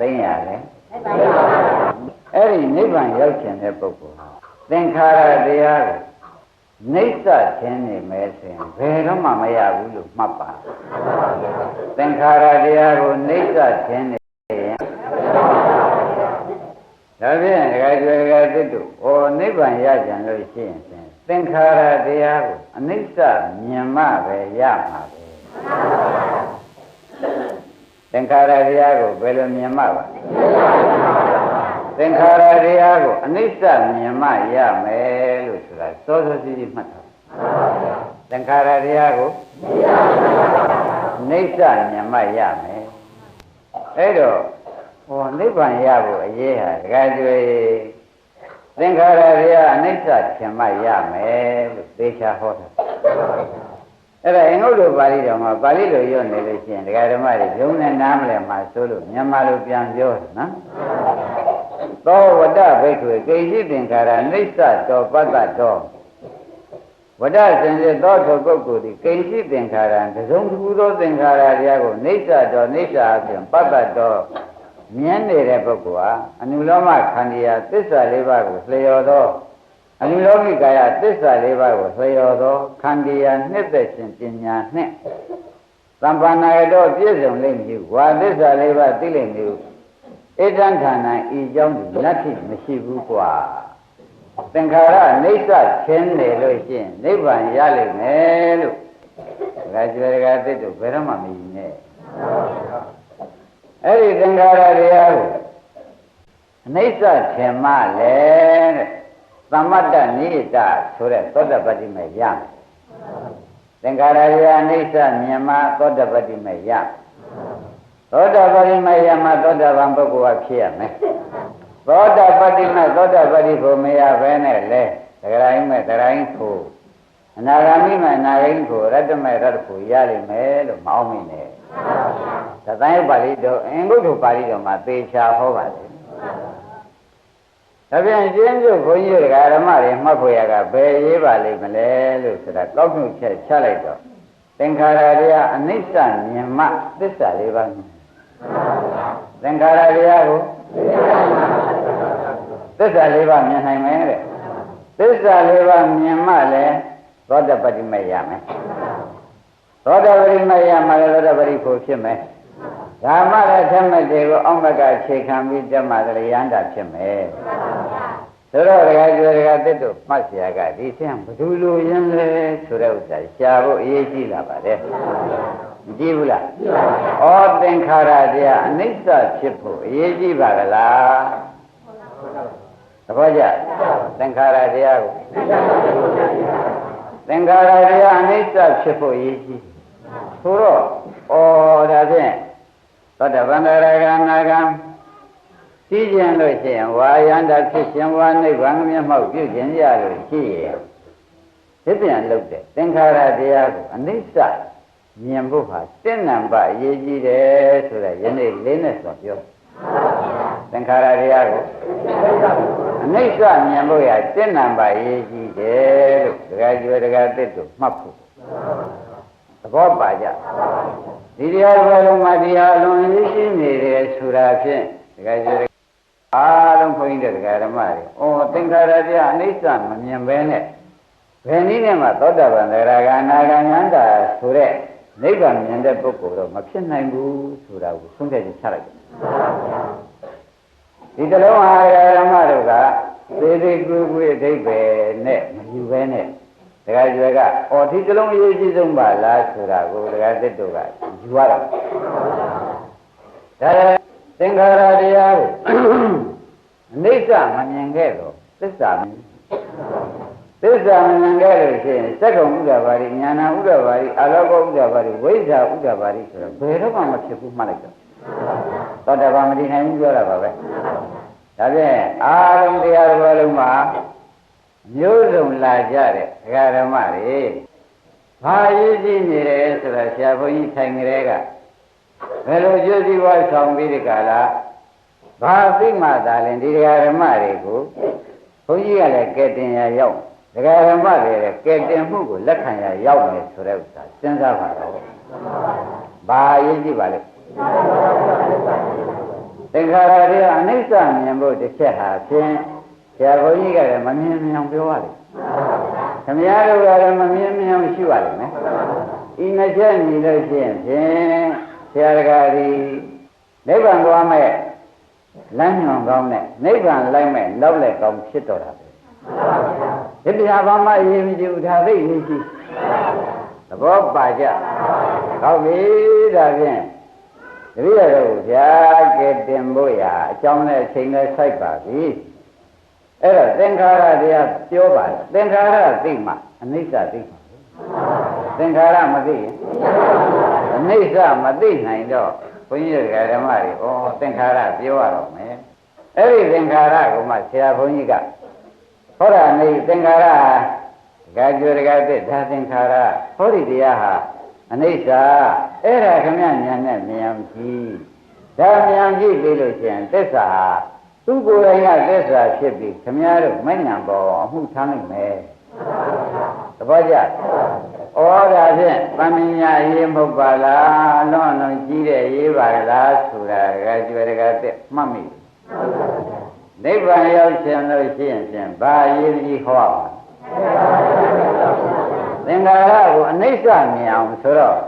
သိမ့်ရလဲအဲ့ဒီနိဗ္ဗာန်ရောက်ခြင်းတဲ့ပုဂ္ဂိုလ်ဟာသင်္ခါရတရားကိုနှိစ္စခြင်းနေမယ်ဆိုရင်ဘယ်တော့မှမရဘူးလို့မှတ်ပါသင်္ခါရတရားကိုနှိစ္စခြင်းနေရင်ဒါဖြင့်ဒကာကျွေဒကာသစ်တို့ဟောနိဗ္ဗာန်ရကြံလို့ရှိရင်ဖြင့်သင်္ခါရတရားကိုအနိစ္စမြင်မှပဲရမှာပဲ သင်္ခါရတရားကိုဘယ်လိုမြင်မှပါသင်္ခါရတရားကိုအနိစ္စမြင်မှရမယ်လို့ဆိုတာစောစောစီးစီးမှတ်ထားသင်္ခါရတရားကိုအနိစ္စမြင်မှရမယ်အဲ့တော့ဟောနိဗ္ဗာန်ရဖို့အရေးဟာဒကာကျွေသင်္ခါရတရားအနိစ္စထင်မှရမယ်လို့သေချာဟောတာ အဲ့ဒါအင်္ဂုတ္တပါဠိတော်မှာပါဠိလိုရွတ်နေလို့ရှိရင်ဒကာဓမ္မတွေဂျုံနဲ့နားမလဲမှာဆိုလို့မြန်မာလိုပြန်ပြောတယ်နော်သောဝတ္တဘိက္ခွေကိဉ္စီသင်္ခါရအိဋ္ဌတောပတ္တတောဝတ္တစင်စစ်သောထိုပုဂ္ဂိုလ်သည်ကိဉ္စီသင်္ခါရတစုံတစ်ခုသောသင်္ခါရတရားကိုအိဋ္ဌတောအိဋ္ဌအပြင်ပတ္တတောမြင်နေတဲ့ပုဂ္ဂိုလ်ဟာအနုလောမခန္ဒီယာသစ္စာလေးပါးကိုလျော်သော အနုလောကိကာယသစ္စာလေးပါးကိုဆွေရောသောခန္တီယာနှစ်သက်ခြင်းပညာနှင့်သံပါဏရတော့ပြည့်စုံလိမ့်မည်ဝါသစ္စာလေးပါးသိလိမ့်မည်ဧတံခန္ဓာဤကြောင့်လက်ထိမရှိဘူးကွာသင်္ခါရအိဋ္ဌခြင်းနေလို့ရှိရင်နိဗ္ဗာန်ရလိမ့်မယ်လို့ဒါကြွယ်ကသစ်တို့ဘယ်တော့မှမယူနဲ့အဲ့ဒီသင်္ခါရတရားကိုအိဋ္ဌခြင်းမလဲတဲ့ သမတ္တနိတဆိုတဲ့သောတပတ္တိမဲ့ရမယ်သင်္ခါရတရားအနိစ္စမြင်မှသောတပတ္တိမဲ့ရမယ်သောတာပတိမယမသောတာပန်ပုဂ္ဂိုလ်ကဖြစ်ရမယ်သောတာပတိမသောတာပတိကိုမရဘဲနဲ့လေသဂရိုင်းမဲ့သဂရိုင်းကိုအနာဂါမိမဲ့အနာဂိန်းကိုရတ္တမဲ့ရတ္တကိုရလိမ့်မယ်လို့မအောင်မိနဲ့သတိုင်းပါဠိတော်အင်္ဂုတ္တပါဠိတော်မှာသေချာဟောပါလေ ဒါပြန်ရှင်းပြုခွန်ကြီးတွေကဓမ္မတွေမှတ်ဖို့ရကဘယ်ရေးပါလိမ့်မလဲလို့ဆိုတာကောက်နှုတ်ချက်ချလိုက်တော့သင်္ခါရတရားအနိစ္စမြင်မှသစ္စာလေးပါးမြင်သင်္ခါရတရားကိုသစ္စာလေးပါးမြင်နိုင်မယ်တဲ့သစ္စာလေးပါးမြင်မှလည်းသောတပတိမရမယ်သောတပတိမရမှလည်းသောတပတိဖို့ဖြစ်မယ်ဒါမှလည်းဓမ္မတွေကိုအောက်ဘက်ကခြေခံပြီးဓမ္မတရယန္တာဖြစ်မယ် ဆိုတော့ဒကာကျွေဒကာတစ်တို့မှတ်เสียကဒီဆင်းဘယ်သူလိုရင်းလဲဆိုတဲ့ဥစ္စာရှားဖို့အရေးကြီးလာပါတယ်မကြည့်ဘူးလားဩသင်္ခါရတရားအနိစ္စဖြစ်ဖို့အရေးကြီးပါကလားသဘောကျသင်္ခါရတရားကိုသင်္ခါရတရားအနိစ္စဖြစ်ဖို့အရေးကြီးဆိုတော့ဩဒါဖြင့်သောတပန္တရကနာကံ သိကျင်လို့ရှိရင်ဝါယန္တာဖြစ်ခြင်းဝါနိဗ္ဗာန်မျက်မှောက်ပြုခြင်းရလို့ရှိရင်ဒီပြန်လုပ်တဲ့သင်္ခါရတရားကိုအနိစ္စမြင်ဖို့ဟာတင့်နံပါအရေးကြီးတယ်ဆိုတော့ယနေ့လေးနဲ့ဆိုပြောသင်္ခါရတရားကိုအနိစ္စမြင်ဖို့ရတင့်နံပါအရေးကြီးတယ်လို့ဒကာကျွေဒကာတစ်တို့မှတ်ဖို့သဘောပါကြဒီတရားဘယ်လုံးမှာတရားလွန်ရေးရှိနေတယ်ဆိုတာဖြင့်ဒကာကျွေ အားလုံးခွင့်တဲ့ဒကာဓမ္မတွေ။အော်သင်္ခါရတရားအနိစ္စမမြင်ဘဲနဲ့ဘယ်နည်းနဲ့မှသောတာပန်သရဂါနာဂယန္တာဆိုတဲ့နိဗ္ဗာန်မြင်တဲ့ပုဂ္ဂိုလ်တော့မဖြစ်နိုင်ဘူးဆိုတာကိုသုံးဖြတ်ချက်ချလိုက်တယ်။ဒီတလုံးဟာဒကာဓမ္မတို့ကသေသေးကွေးကွေးအဓိပ္ပာယ်နဲ့မယူဘဲနဲ့ဒကာကျွယ်ကအော်ဒီတလုံးအရေးကြီးဆုံးပါလားဆိုတာကိုဒကာသစ်တို့ကယူရတော့ဒါ သင်္ခါရတရားကိုအနိစ္စမမြင်ခဲ့တော့သစ္စာမြင်သစ္စာမမြင်ခဲ့လို့ရှိရင်စက္ကုံဥဒ္ဒဘာရိညာဏဥဒ္ဒဘာရိအာလောကဥဒ္ဒဘာရိဝိဇ္ဇာဥဒ္ဒဘာရိဆိုတော့ဘယ်တော့မှမဖြစ်ဘူးမှတ်လိုက်တော့သောတာပန်မတည်နိုင်ဘူးပြောတာပါပဲဒါဖြင့်အာလုံးတရားတော်လုံးမှာမျိုးစုံလာကြတဲ့ဒကာဓမ္မတွေဘာရေးကြည့်နေတယ်ဆိုတာဆရာဘုန်းကြီးထိုင်ကြတဲ့က ဘယ်လိုကျိုးစီးပွားဆောင်ပြီးဒီကလာဘာသိမှသာလဲဒီဒကာဓမ္မတွေကိုဘုန်းကြီးကလည်းကဲတင်ရရောက်ဒကာဓမ္မတွေလည်းကဲတင်မှုကိုလက်ခံရရောက်မယ်ဆိုတဲ့ဥစ္စာစဉ်းစားပါတော့ဘာရေးကြည့်ပါလဲသင်္ခါရတွေကအနိစ္စမြင်ဖို့တစ်ချက်ဟာဖြင့်ဆရာဘုန်းကြီးကလည်းမမြင်မြင်ပြောပါလိမ့်ခမည်းတော်ကလည်းမမြင်မြင်ရှိပါလိမ့်မယ်ဤနှစ်ချက်ညီလို့ရှိရင်ဖြင့် ဆရာတကာဒီနိဗ္ဗာန်သွားမဲ့လမ်းညွန်ကောင်းတဲ့နိဗ္ဗာန်လိုက်မဲ့လောက်လက်ကောင်းဖြစ်တော်တာပဲဒီတရားဘာမှအရေးမကြီးဘူးဒါသိရေးကြီးသဘောပါကြဟုတ်ပြီဒါဖြင့်တပည့်တော်ဗျာကဲတင်ဖို့ရာအကြောင်းနဲ့အချိန်နဲ့စိုက်ပါပြီအဲ့တော့သင်္ခါရတရားပြောပါလေသင်္ခါရသိမှအနိစ္စသိမှသင်္ခါရမသိရင်အ နိစ္စမသိနိုင်တော့ဘုန်းကြီးတို့ဓမ္မတွေဩသင်္ခါရပြောရတော့မယ်အဲ့ဒီသင်္ခါရကိုမှဆရာဘုန်းကြီးကဟောတာနေသင်္ခါရဒကာကျော်ဒကာတဲ့ဒါသင်္ခါရဟောဒီတရားဟာအနိစ္စအဲ့ဒါခမညာနဲ့မြန်ကြည့်ဒါမြန်ကြည့်ပြီလို့ရှိရင်သစ္စာဟာသူကိုယ်တိုင်ကသစ္စာဖြစ်ပြီးခမညာတို့မညံပေါ်အမှုထမ်းနိုင်မယ်သဘောကျ ဩဒါဖြင့်သမ္မညာရေးမဟုတ်ပါလားလွန်လွန်ကြီးတဲ့ရေးပါလားဆိုတာဒကာကျော်ဒကာတဲ့မှတ်မိနိဗ္ဗာန်ရောက်ခြင်းလို့ရှိရင်ဖြင့်ဘာရေးကြီးဟောပါသင်္ခါရကိုအနိစ္စမြင်အောင်ဆိုတော့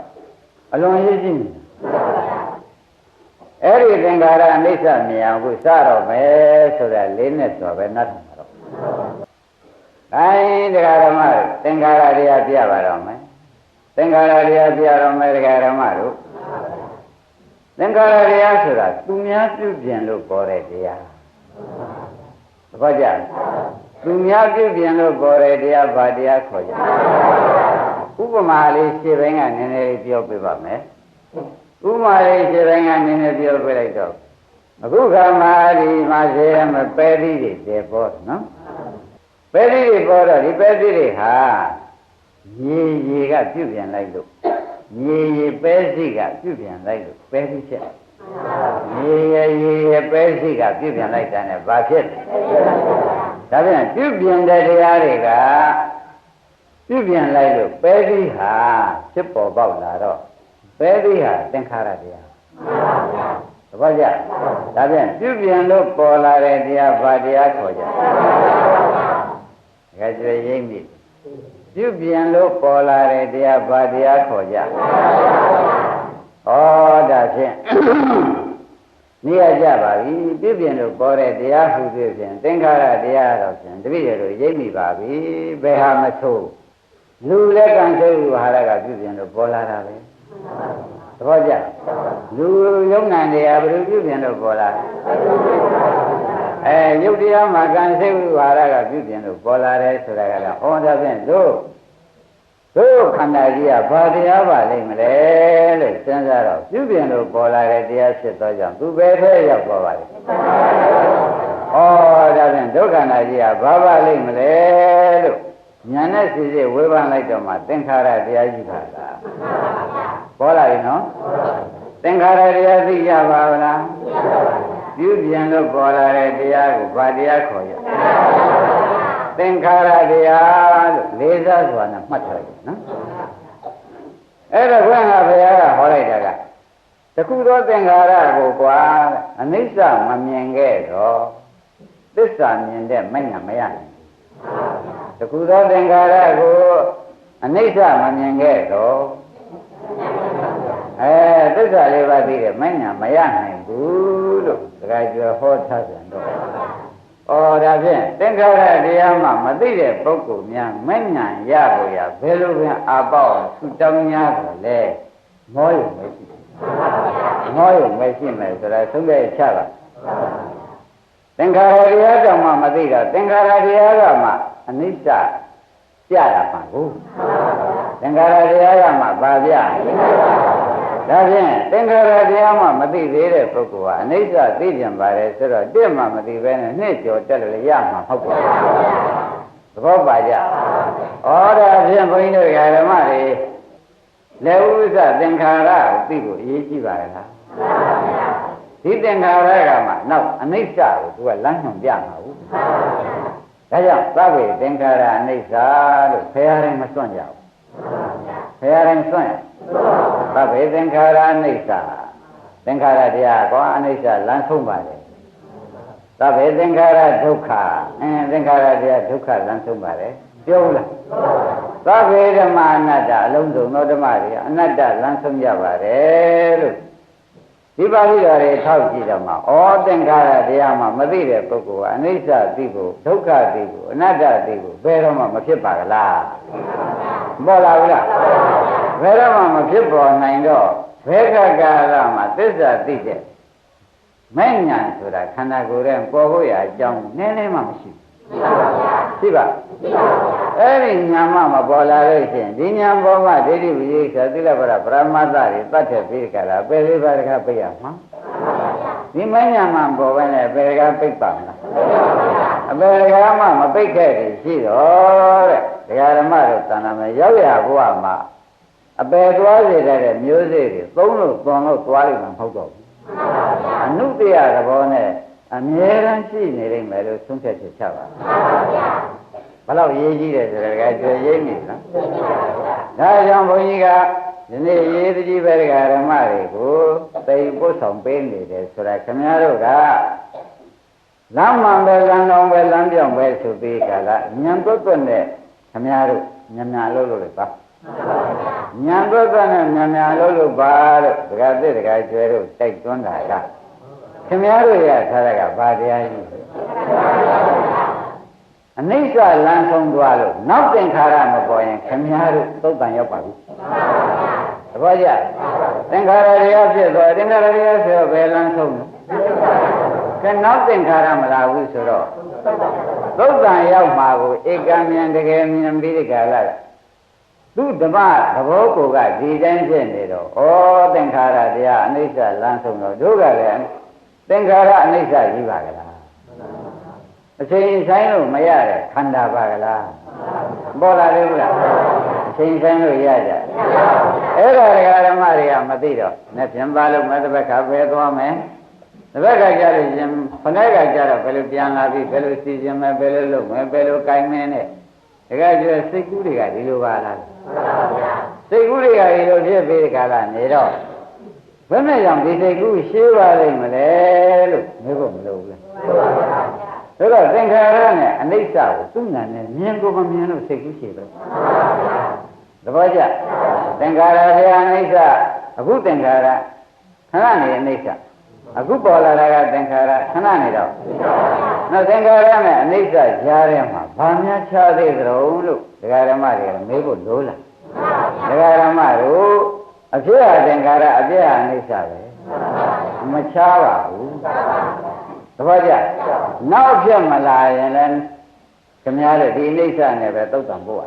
အလွန်ရေးကြည့်အဲ့ဒီသင်္ခါရအနိစ္စမြင်အောင်ကိုစတော့မယ်ဆိုတာလေးနဲ့ဆိုပဲနတ်မှာတော့။ အဲတရားဓမ္မသင်္ခါရတရားပြပါတော့မယ်။သင်္ခါရတရားပြတော့မယ်တရားဓမ္မတို့သင်္ခါရတရားဆိုတာသူများပြုပြင်လို့ပေါ်တဲ့တရား။သဘောကျလား။သူများပြုပြင်လို့ပေါ်တဲ့တရားဘာတရားခေါ်ကြ။ဥပမာလေးရှင်းပိုင်းကနည်းနည်းလေးပြောပြပါမယ်။ဥပမာလေးရှင်းပိုင်းကနည်းနည်းပြောပြလိုက်တော့အခုခါမှာဒီမှာဇေယမပဲသီးတွေတေပေါ်နော်။ ပဲသီးတွေပေါ်တော့ဒီပဲသီးတွေဟာရေရေကပြုတ်ပြန်လိုက်လို့ရေရေပဲစီကပြုတ်ပြန်လိုက်လို့ပဲသီးချက်ရေရေရေရေပဲစီကပြုတ်ပြန်လိုက်တာ ਨੇ ဘာဖြစ်လဲဒါပြန်ပြုတ်ပြန်တဲ့တရားတွေကပြုတ်ပြန်လိုက်လို့ပဲသီးဟာဖြစ်ပေါ်ပေါက်လာတော့ပဲသီးဟာသင်္ခါရတရားသဘောကျဒါပြန်ပြုတ်ပြန်လို့ပေါ်လာတဲ့တရားဘာတရားခေါ်ကြလဲ ကြွေရိမ့်ပြီပြုတ်ပြန်လို့ပေါ်လာတဲ့တရားဘာတရားခေါ်ကြဩဒါဖြင့်နေရကြပါပြီပြုတ်ပြန်လို့ပေါ်တဲ့တရားဟုသည်ဖြင့်သင်္ခါရတရားတော့ဖြင့်တပည့်ရတို့ရိပ်မိပါပြီဘယ်ဟာမဆိုးလူလက်ကံစိတ်ဥဟာရကပြုတ်ပြန်လို့ပေါ်လာတာပဲသဘောကျလူယုံနာတရားဘယ်လိုပြုတ်ပြန်လို့ပေါ်လာ အဲယုတ်တရားမှာကံစိတ်ဥဟာရကပြုတ်ပြန်လို့ပေါ်လာတယ်ဆိုတာကလည်းဟောတာဖြင့်တို့တို့ခန္ဓာကြီးကဘာတရားပါလိမ့်မလဲလို့စဉ်းစားတော့ပြုပြင်လို့ပေါ်လာတဲ့တရားဖြစ်သောကြောင့်သူပဲထဲရောက်သွားပါလိမ့်။ဩဒါဖြင့်ဒုက္ခနာကြီးကဘာပါလိမ့်မလဲလို့ညာနဲ့စီစီဝေဖန်လိုက်တော့မှသင်္ခါရတရားကြီးပါလား။ပေါ်လာပြီနော်။သင်္ခါရတရားသိကြပါဗလား။ ပြုပြင်လို့ပေါ်လာတဲ့တရားကိုဘာတရားခေါ်ရ။သင်္ခါရတရားလို့လေးစားစွာနဲ့မှတ်ထားတယ်နော်အဲ့တော့ဘုရားဘုရားကဟောလိုက်တာကတခုသောသင်္ခါရကိုကွာအနိစ္စမမြင်ခဲ့တော့သစ္စာမြင်တဲ့မညာမရနိုင်တခုသောသင်္ခါရကိုအနိစ္စမမြင်ခဲ့တော့ အဲသစ္စာလေးပါးသိတဲ့မညာမရနိုင်ဘူးလို့တခါကျော်ဟောထားပြန်တော့ဩဒါဖြင့်သင်္ခါရတရားမှမသိတဲ့ပုဂ္ဂိုလ်များမဉဏ်ရဖို့ရဘယ်လိုပင်အာပေါဆုတောင်းများတယ်လဲမောရုံမရှိမောရုံမရှိမယ်ဆိုတာသုံးတဲ့ချပါသင်္ခါရတရားကြောင့်မှမသိတော့သင်္ခါရတရားကမှအနိစ္စပြရမှာကိုသင်္ခါရတရားကမှဘာပြ ဒါဖြင့်သင်္ခါရတရားမှမသိသေးတဲ့ပုဂ္ဂိုလ်ဟာအနိစ္စသိကြပါတယ်ဆိုတော့တစ်မှမသိဘဲနဲ့နှစ်ကျော်တက်လို့ရမှာဟုတ်ပါဘူးသဘောပါကြဩဒါဖြင့်ဘုန်းကြီးတို့ဓမ္မတွေလက်ဥစ္စာသင်္ခါရကိုသိဖို့အရေးကြီးပါရဲ့လားဒီသင်္ခါရကမှနောက်အနိစ္စကိုသူကလမ်းညွှန်ပြမှာဘူးဒါကြောင့်သဗ္ဗေသင်္ခါရအနိစ္စလို့ဖရာတိုင်းမစွန့်ကြဘူးဖရာတိုင်းစွန့်ရ သဗ္ဗေသင်္ခါရအနိစ္စသင်္ခါရတရားကောအနိစ္စလမ်းဆုံးပါတယ်သဗ္ဗေသင်္ခါရဒုက္ခအင်းသင်္ခါရတရားဒုက္ခလမ်းဆုံးပါတယ်ပြောဘူးလားသဗ္ဗေဓမ္မအနတ္တအလုံးစုံသောဓမ္မတွေအနတ္တလမ်းဆုံးကြပါတယ်လို့ဒီပါဠိတော်တွေထောက်ကြည့်တော့မှဩသင်္ခါရတရားမှမသိတဲ့ပုဂ္ဂိုလ်ကအနိစ္စသိဖို့ဒုက္ခသိဖို့အနတ္တသိဖို့ဘယ်တော့မှမဖြစ်ပါကလားပေါ်လာဘူးလား ဘယ်တော့မှမဖြစ်ပေါ်နိုင်တော့ဘယ်ခါကာလမှာသစ္စာသိတဲ့မဲ့ညာဆိုတာခန္ဓာကိုယ်ရဲ့ပေါ်ဖို့ရအကြောင်းနည်းနည်းမှမရှိဘူးရှိပါအဲ့ဒီညာမမပေါ်လာလို့ရှိရင်ဒီညာပေါ်မှာဒိဋ္ဌိဝိသေသသီလပရပရမတ္တတွေတတ်တဲ့ပြီးကြတာပယ်လေးပါးတခါပြရမှာဒီမညာမပေါ်ပဲနဲ့ပယ်တခါပြပါမလားအပယ်တခါမှမပိတ်ခဲ့တယ်ရှိတော့တဲ့ဒကာဓမ္မတို့တဏ္ဍာမရောက်ရဘုရားမှာ အပယ်သွားစေတဲ့မျိုးစေ့တွေသုံးလို့သွန်လို့သွားလိမ့်မှာမဟုတ်တော့ဘူးအနုတ္တရသဘောနဲ့အမြဲတမ်းရှိနေလိမ့်မယ်လို့သုံးဖြတ်ချက်ချပါဘလောက်ရေးကြီးတယ်ဆိုတော့ကကျွေရေးနေနော်ဒါကြောင့်ဘုန်းကြီးကဒီနေ့ရေးတကြီးပဲဒကာဓမ္မတွေကိုသိပို့ဆောင်ပေးနေတယ်ဆိုတာခင်ဗျားတို့ကလမ်းမှန်ပဲလမ်းတော်ပဲလမ်းပြောင်းပဲဆိုပြီးကြလားညံတွတ်တွတ်နဲ့ခင်ဗျားတို့ညံညာလို့လို့လေပါ ညံတွတ်တွတ်နဲ့ညံညာလို့လို့ပါလို့ဒကာသစ်ဒကာကျွဲတို့တိုက်တွန်းတာကခင်ဗျားတို့ရထားတာကဘာတရားကြီးအနိစ္စလမ်းဆုံးသွားလို့နောက်သင်္ခါရမပေါ်ရင်ခင်ဗျားတို့သုတ်တန်ရောက်ပါဘူးသဘောကျသင်္ခါရတရားဖြစ်သွားသင်္ခါရတရားဆိုတော့ဘယ်လမ်းဆုံးလဲကဲနောက်သင်္ခါရမလာဘူးဆိုတော့သုတ်တန်ရောက်မှာကိုဧကံမြန်တကယ်မြင်ပြီးဒီကလာ သူဓမ္မသဘောကိုကဒီတိုင်းဖြစ်နေတော့ဩသင်္ခါရတရားအနိစ္စလမ်းဆုံးတော့တို့ကလည်းသင်္ခါရအနိစ္စကြီးပါကလားအချိန်ဆိုင်လို့မရတဲ့ခန္ဓာပါကလားပေါ်လာတယ်ဘူးလားအချိန်ဆိုင်လို့ရကြအဲ့ဒါဒကာဓမ္မတွေကမသိတော့နဲ့ပြန်ပါလို့မတပည့်ခါပဲသွားမယ်တပည့်ကကြလို့ရှင်ခဏကကြတော့ဘယ်လိုပြန်လာပြီဘယ်လိုစီစဉ်မယ်ဘယ်လိုလုပ်မယ်ဘယ်လိုကိုင်မယ်နဲ့ တကယ်ကျစိတ်ကူးတွေကဒီလိုပါလားစိတ်ကူးတွေကဒီလိုဖြစ်ပြီးခါလာနေတော့ဘယ်နဲ့ကြောင့်ဒီစိတ်ကူးရှင်းပါလိမ့်မလဲလို့မျိုးဖို့မလိုဘူးလားဆိုတော့သင်္ခါရနဲ့အနိစ္စကိုသူ့နာနဲ့မြင်ကိုမမြင်လို့စိတ်ကူးရှည်ပဲသဘောကျသင်္ခါရဆရာအနိစ္စအခုသင်္ခါရခဏနေအနိစ္စ အခုပေါ်လာတာကသင်္ခါရခဏနေတော့နောက်သင်္ခါရနဲ့အနိစ္စကြားထဲမှာဘာများခြားသေးကြုံလို့ဒကာရမတွေမေးဖို့လိုလားဒကာရမတို့အဖြစ်အသင်္ခါရအပြည့်အနိစ္စပဲမခြားပါဘူးသဘောကျနောက်ဖြစ်မလာရင်လည်းခင်ဗျားတို့ဒီအိဋ္ဌနဲ့ပဲသုတ်တံပို့ရ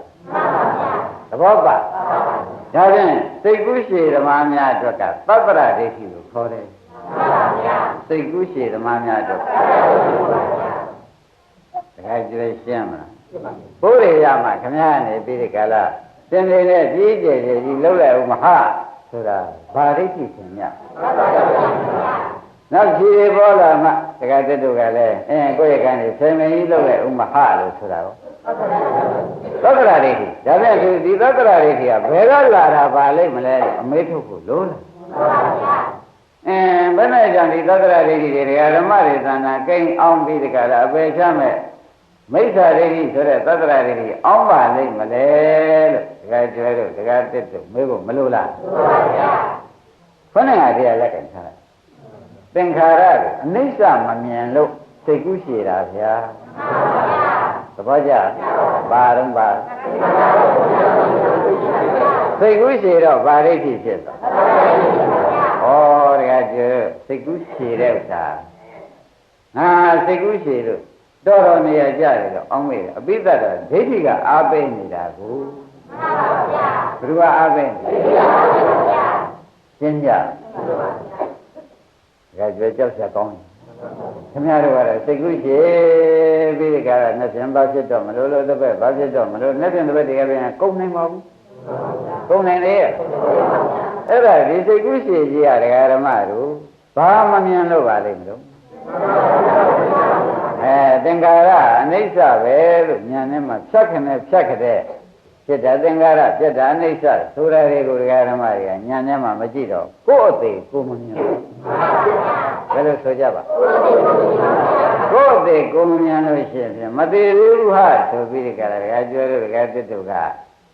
သဘောပါဒါဖြင့်စိတ်ကူးရှည်ဓမ္မများအတွက်ကသဗ္ဗရဒိဋ္ဌိကိုခေါ်တယ် စိတ်ကူးရှည်ဓမ္မများအတွက်တခါကြည့်ရှင်းမလားဘုရားရမှာခင်ဗျားနေပြီးဒီကလာသင်နေတဲ့ကြီးကျယ်ကြီးလှုပ်လိုက်ဦးမဟာဆိုတာဗာဒိဋ္ဌိရှင်မြတ်နောက်ခြေပေါ်လာမှတခါတက်တို့ကလည်းအင်းကိုယ့်ရဲ့ကံကြီးဆယ်မင်းကြီးလှုပ်လိုက်ဦးမဟာလို့ဆိုတာကိုသက္ကရာဒိဋ္ဌိဒါဖြင့်ဒီဒီသက္ကရာဒိဋ္ဌိကဘယ်ကလာတာပါလိမ့်မလဲအမေထုတ်ကိုလို့လား အင်းဘယ်နဲ့ကြောင့်ဒီသက္ကရာဒိဋ္ဌိတွေဓမ္မတွေသန္တာကိန်းအောင်ပြီးတကလားအပေချမဲ့မိစ္ဆာဒိဋ္ဌိဆိုတဲ့သက္ကရာဒိဋ္ဌိအောင်ပါလိမ့်မလဲလို့တကယ်ကျွဲတို့တကယ်တက်တို့မေးဖို့မလို့လားမှန်ပါဗျာခொနဲ့ဟာတရားလက်ကင်ထားသင်္ခါရကိုအနိစ္စမမြင်လို့စိတ်ကူးရှည်တာဗျာသဘောကျပါတော့ပါစိတ်ကူးရှည်တော့ဗာဒိဋ္ဌိဖြစ်သွားဩတ ကယ်ကျစိတ်ကူးရှည်တဲ့ဥစ္စာငါစိတ်ကူးရှည်လို့တော်တော်နေရကြတယ်တော့အောင်းမေးတယ်အပိသတ်တော့ဒိဋ္ဌိကအားပေးနေတာကိုမှန်ပါဗျာဘယ်သူကအားပေးနေရှင်းကြဒါကြွကြောက်ဆက်ကောင်းတယ်ခင်ဗျားတို့ကတော့စိတ်ကူးရှည်ပြီးဒီကရနှစ်ပြန်ဘာဖြစ်တော့မလို့လို့တစ်ပတ်ဘာဖြစ်တော့မလို့နှစ်ပြန်တစ်ပတ်တကယ်ပြန်ကုန်နိုင်ပါဘူး ကုန်နိုင်လေအဲ့ဒါဒီစိတ်ကူးရှည်ကြီးရဒကာရမတို့ဘာမမြင်လို့ပါလိမ့်မလို့အဲသင်္ကာရအနိစ္စပဲလို့ဉာဏ်နဲ့မှဖြတ်ခနဲ့ဖြတ်ခတဲ့ဖြစ်တာသင်္ကာရဖြစ်တာအိဋ္ဌဆိုရတွေကိုဒကာဓမ္မတွေကညာထဲမှာမကြည့်တော့ကိုယ့်အသေးကိုယ်မမြင်ဘူးဘယ်လိုဆိုကြပါကိုယ့်အသေးကိုယ်မမြင်လို့ရှိရင်မသေးဘူးဟာဆိုပြီးဒီကရဒကာကျွဲတို့ဒကာတစ်တို့က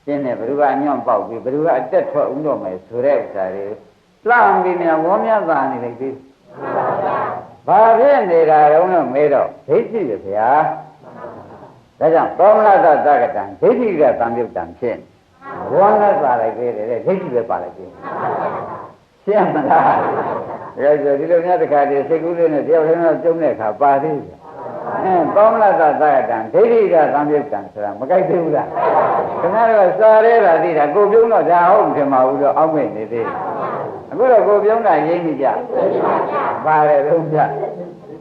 ရှင်းတယ်ဘယ်သူကအညွန့်ပေါက်ပြီးဘယ်သူကအတက်ထွက်ဦးတော့မယ်ဆိုတဲ့ဥစ္စာတွေလှမ်းပြီးမြန်ဝမ်းမြတ်သာနေလိုက်သေးဘာဖြစ်နေတာတုံးလို့မေးတော့ဒိဋ္ဌိရဗျာဒါကြောင့်သောမနတသက္ကတံဒိဋ္ဌိကသံယုတ်တံဖြစ်ဝမ်းနဲ့ပါလိုက်သေးတယ်ဒိဋ္ဌိပဲပါလိုက်သေးရှင်းမလားဒါဆိုဒီလိုများတခါတည်းစိတ်ကူးလေးနဲ့တယောက်တည်းတော့ကျုံတဲ့အခါပါသေးတယ် အဲသောမနတသက္ကတံဒိဋ္ဌိကသံယုတ်တံဆိုတာမကြိုက်သေးဘူးလားခင်ဗျားတို့စာရဲတာသိတာကိုပြုံးတော့ဒါဟုတ်တယ်မဟုတ်တော့အောက်မိတ်နေသေးတယ်အခုတော့ကိုပြုံးတာရိမ့်မိကြပါတယ်လုံးပြ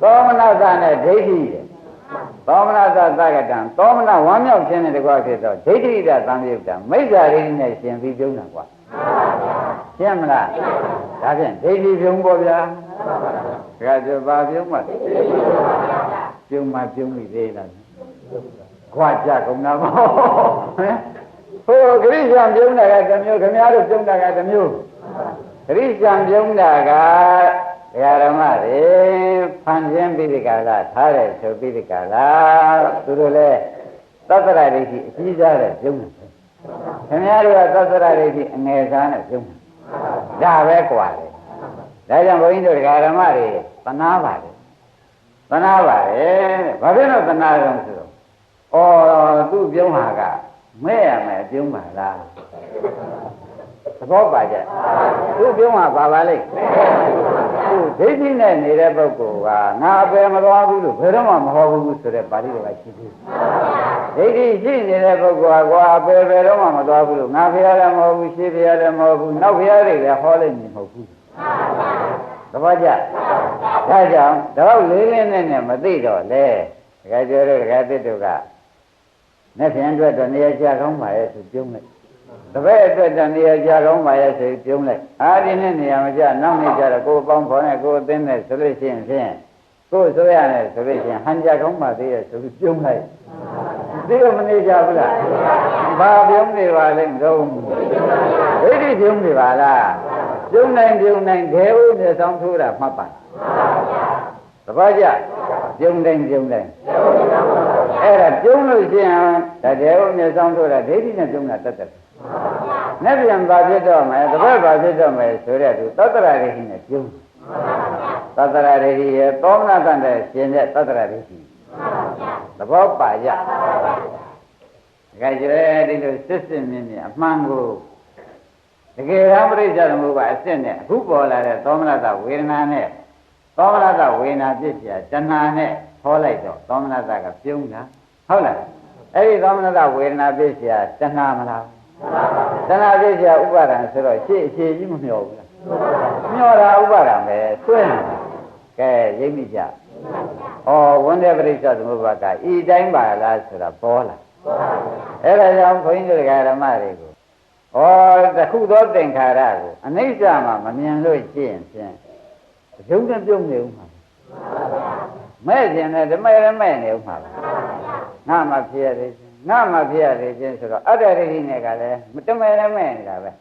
သောမနတနဲ့ဒိဋ္ဌိတဲ့သောမနတသက္ကတံသောမနဝမ်းမြောက်ခြင်းနဲ့တကွာဖြစ်တော့ဒိဋ္ဌိကသံယုတ်တံမိစ္ဆာရိနဲ့ရှင်ပြီးပြုံးတာကွာရှင်းမလားဒါဖြင့်ဒိဋ္ဌိပြုံးပေါ့ဗျာဒါကဆိုဘာပြုံးမှ ပြုံးမှပြုံးပြီသေးလားခွာကြကုန်တာမဟုတ်ဟမ်ဟိုဂရိရှံပြုံးတာကတစ်မျိုးခင်ဗျားတို့ပြုံးတာကတစ်မျိုးဂရိရှံပြုံးတာကဒကာဓမ္မတွေဖန်ဆင်းပြီးဒီကလာထားတယ်ဆိုပြီးဒီကလာသူတို့လည်းသတ္တရဒိဋ္ဌိအကြီးစားတဲ့ပြုံးတယ်ခင်ဗျားတို့ကသတ္တရဒိဋ္ဌိအငယ်စားနဲ့ပြုံးတယ်ဒါပဲกว่าလေဒါကြောင့်ဘုန်းကြီးတို့ဒကာဓမ္မတွေသနာပါတယ် သနာပါတယ်ဘာဖြစ်လို့သနာကြုံဆိုတော့ဩသူ့ပြုံးဟာကမဲ့ရမယ်ပြုံးပါလားသဘောပါကြသူ့ပြုံးဟာပါပါလိမ့်သူဒိဋ္ဌိနဲ့နေတဲ့ပုဂ္ဂိုလ်ကငါအပယ်မသွားဘူးလို့ဘယ်တော့မှမဟောဘူးဆိုတဲ့ပါဠိတော်ကရှိသေးတယ်ဒိဋ္ဌိရှိနေတဲ့ပုဂ္ဂိုလ်ကကွာအပယ်ဘယ်တော့မှမသွားဘူးလို့ငါဖရားလည်းမဟုတ်ဘူးရှေးဖရားလည်းမဟုတ်ဘူးနောက်ဖရားတွေလည်းဟောလိုက်နေမဟုတ်ဘူး သဘောကျဒါကြောင့်တော့လေးလေးနဲ့နဲ့မသိတော့လေတခါကျော်တို့တခါတစ်တို့ကနဲ့ဖြင့်အတွက်တော့နေရာချကောင်းပါရဲ့ဆိုပြုံးလိုက်တပည့်အတွက်တော့နေရာချကောင်းပါရဲ့ဆိုပြုံးလိုက်အာဒီနဲ့နေရာမကျနောက်နေကြတော့ကိုယ်ပေါင်းဖော်နဲ့ကိုယ်အသင်းနဲ့ဆိုလို့ရှိရင်ဖြင့်ကိုယ်ဆိုရနဲ့ဆိုလို့ရှိရင်ဟန်ကြကောင်းပါသေးရဲ့ဆိုပြီးပြုံးလိုက်သိရမနေကြဘူးလားဘာပြုံးနေပါလဲမတော့ဝိဓိပြုံးနေပါလား ပြုံးနိုင်ပြုံးနိုင်ဒဲဥမျက်ဆောင်ထိုးတာမှတ်ပါသဘောကျပြုံးတိုင်းပြုံးတိုင်းအဲ့ဒါပြုံးလို့ရှိရင်ဒါဒဲဥမျက်ဆောင်ထိုးတာဒိဋ္ဌိနဲ့ပြုံးတာတတ်တယ်။နဲ့ပြန်ပါဖြစ်တော့မယ်တပည့်ပါဖြစ်တော့မယ်ဆိုတဲ့သူသတ္တရာဒိဋ္ဌိနဲ့ပြုံးသတ္တရာဒိဋ္ဌိရဲ့သောမနာတန်တဲ့ရှင်တဲ့သတ္တရာဒိဋ္ဌိသဘောပါကြ။ဒါကြတဲ့ဒီလိုစစ်စစ်မြင်မြင်အမှန်ကို တကယ်တမ်းပရိစ္ဆေသမုပ္ပါအစစ်နဲ့အခုပေါ်လာတဲ့သောမနတဝေဒနာနဲ့သောမနတဝေဒနာပြစ်စရာတဏှာနဲ့ခေါ်လိုက်တော့သောမနတကပြုံးတာဟုတ်လားအဲ့ဒီသောမနတဝေဒနာပြစ်စရာတဏှာမလားတဏှာပြစ်စရာဥပါဒံဆိုတော့ရှေ့အခြေကြီးမမျောဘူးလားမျောတာဥပါဒံပဲတွင်းကဲရိပ်မိကြဩဝန်တဲ့ပရိစ္ဆေသမုပ္ပါကဤတိုင်းပါလားဆိုတာပေါ်လာအဲ့ဒါကြောင့်ခွင်းတို့ဓမ္မတွေကို ဩတခုသောသင်္ခါရကိုအနိစ္စမှာမမြင်လို့ရှိရင်ဖြင့်ဒုံနဲ့ပြုံးနေဦးမှာမဲ့ခြင်းနဲ့ဓမ္မရမဲ့နေဦးမှာငါမှဖြစ်ရသေးခြင်းငါမှဖြစ်ရသေးခြင်းဆိုတော့အတ္တရိဟိနဲ့ကလည်းတမဲရမဲ့နေတာပဲ